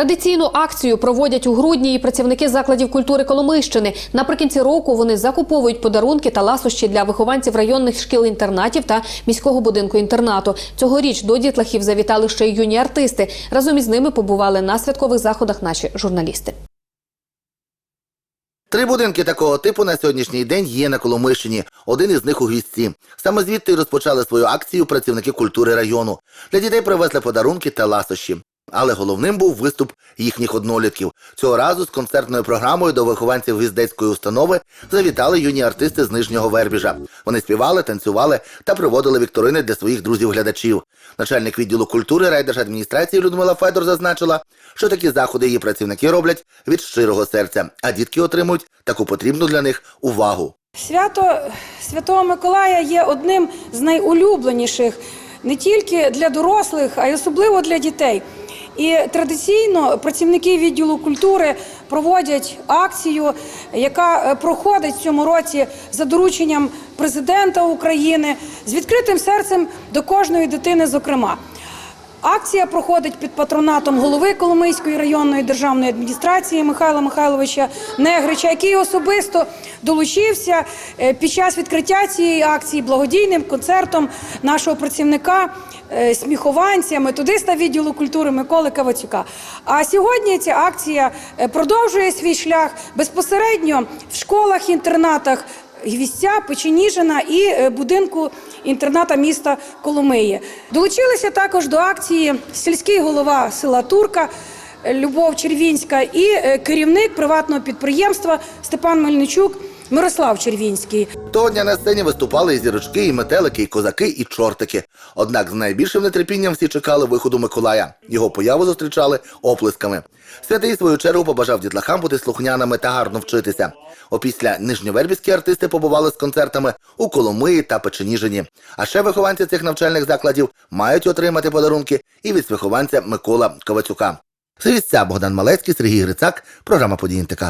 Традиційну акцію проводять у грудні і працівники закладів культури Коломийщини. Наприкінці року вони закуповують подарунки та ласощі для вихованців районних шкіл-інтернатів та міського будинку інтернату. Цьогоріч до дітлахів завітали ще й юні артисти. Разом із ними побували на святкових заходах наші журналісти. Три будинки такого типу на сьогоднішній день є на Коломийщині. Один із них у Гвіздці. Саме звідти розпочали свою акцію працівники культури району. Для дітей привезли подарунки та ласощі. Але головним був виступ їхніх однолітків. Цього разу з концертною програмою до вихованців гвіздецької установи завітали юні артисти з нижнього Вербіжа. Вони співали, танцювали та проводили вікторини для своїх друзів-глядачів. Начальник відділу культури райдержадміністрації Людмила Федор зазначила, що такі заходи її працівники роблять від щирого серця, а дітки отримують таку потрібну для них увагу. Свято Святого Миколая є одним з найулюбленіших не тільки для дорослих, а й особливо для дітей. І традиційно працівники відділу культури проводять акцію, яка е, проходить в цьому році за дорученням президента України з відкритим серцем до кожної дитини, зокрема. Акція проходить під патронатом голови Коломийської районної державної адміністрації Михайла Михайловича Негрича, який особисто долучився е, під час відкриття цієї акції благодійним концертом нашого працівника, е, сміхованця, методиста відділу культури Миколи Кавацюка. А сьогодні ця акція е, продовжує свій шлях безпосередньо в школах, інтернатах. Гвістця, Печеніжина і е, будинку інтерната міста Коломиї. Долучилися також до акції сільський голова села Турка Любов Червінська і е, керівник приватного підприємства Степан Мельничук Мирослав Червінський. Того дня на сцені виступали і зірочки, і метелики, і козаки, і чортики. Однак з найбільшим нетерпінням всі чекали виходу Миколая. Його появу зустрічали оплесками. Святий свою чергу побажав дітлахам бути слухняними та гарно вчитися. Опісля нижньовербівські артисти побували з концертами у Коломиї та Печеніжині. А ще вихованці цих навчальних закладів мають отримати подарунки і від вихованця Микола Ковацюка. З Богдан Малецький, Сергій Грицак, програма «Події НТК».